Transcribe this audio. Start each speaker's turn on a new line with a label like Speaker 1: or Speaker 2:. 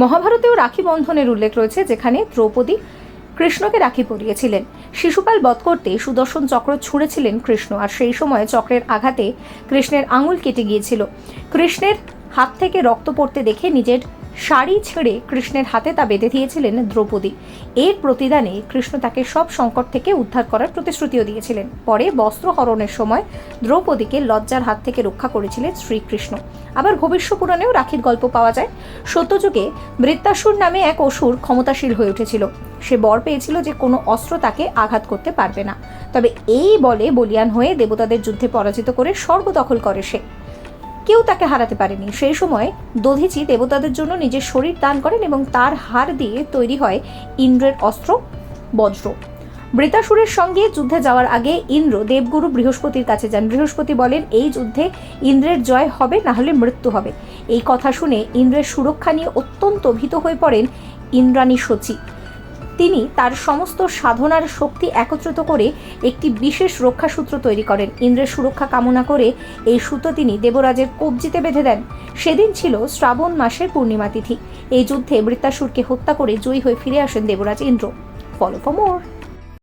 Speaker 1: মহাভারতেও রাখি বন্ধনের উল্লেখ রয়েছে, যেখানে দ্রৌপদী কৃষ্ণকে রাখি পরিয়েছিলেন। শিশুপাল বধ করতে সুদর্শন চক্র ছুঁড়েছিলেন কৃষ্ণ, আর সেই সময় চক্রের আঘাতে কৃষ্ণের আঙুল কেটে গিয়েছিল। কৃষ্ণের হাত থেকে রক্ত পড়তে দেখে নিজের শাড়ি ছেড়ে কৃষ্ণের হাতে তা বেঁধে দিয়েছিলেন দ্রৌপদী। এর প্রতিদানে কৃষ্ণ তাকে সব সংকট থেকে উদ্ধার করার প্রতিশ্রুতিও দিয়েছিলেন। পরে বস্ত্র হরণের সময় দ্রৌপদীকে লজ্জার হাত থেকে রক্ষা করেছিলেন শ্রীকৃষ্ণ। আবার ভবিষ্য পুরাণেও রাখির গল্প পাওয়া যায়। সত্যযুগে বৃত্তাসুর নামে এক অসুর ক্ষমতাশীল হয়ে উঠেছিল। সে বর পেয়েছিল যে কোনো অস্ত্র তাকে আঘাত করতে পারবে না। তবে এই বলে বলিয়ান হয়ে দেবতাদের যুদ্ধে পরাজিত করে স্বর্গ দখল করে সে। কেউ তাকে হারাতে পারেনি। সেই সময় দধিচি দেবতাদের জন্য নিজের শরীর দান করেন এবং তার হার দিয়ে তৈরি হয় ইন্দ্রের অস্ত্র, বজ্র। বৃতাসুরের সঙ্গে যুদ্ধে যাওয়ার আগে ইন্দ্র দেবগুরু বৃহস্পতির কাছে যান। বৃহস্পতি বলেন, এই যুদ্ধে ইন্দ্রের জয় হবে না হলে মৃত্যু হবে। এই কথা শুনে ইন্দ্রের সুরক্ষা নিয়ে অত্যন্ত ভীত হয়ে পড়েন ইন্দ্রাণী সচি তিনি তার সমস্ত সাধনার শক্তি একত্রিত করে একটি বিশেষ রক্ষাসূত্র তৈরি করেন। ইন্দ্রের সুরক্ষা কামনা করে এই সুতো তিনি দেবরাজের কবজিতে বেঁধে দেন। সেদিন ছিল শ্রাবণ মাসের পূর্ণিমা তিথি। এই যুদ্ধে বৃত্তাসুরকে হত্যা করে জয়ী হয়ে ফিরে আসেন Debraj Indra. Follow for more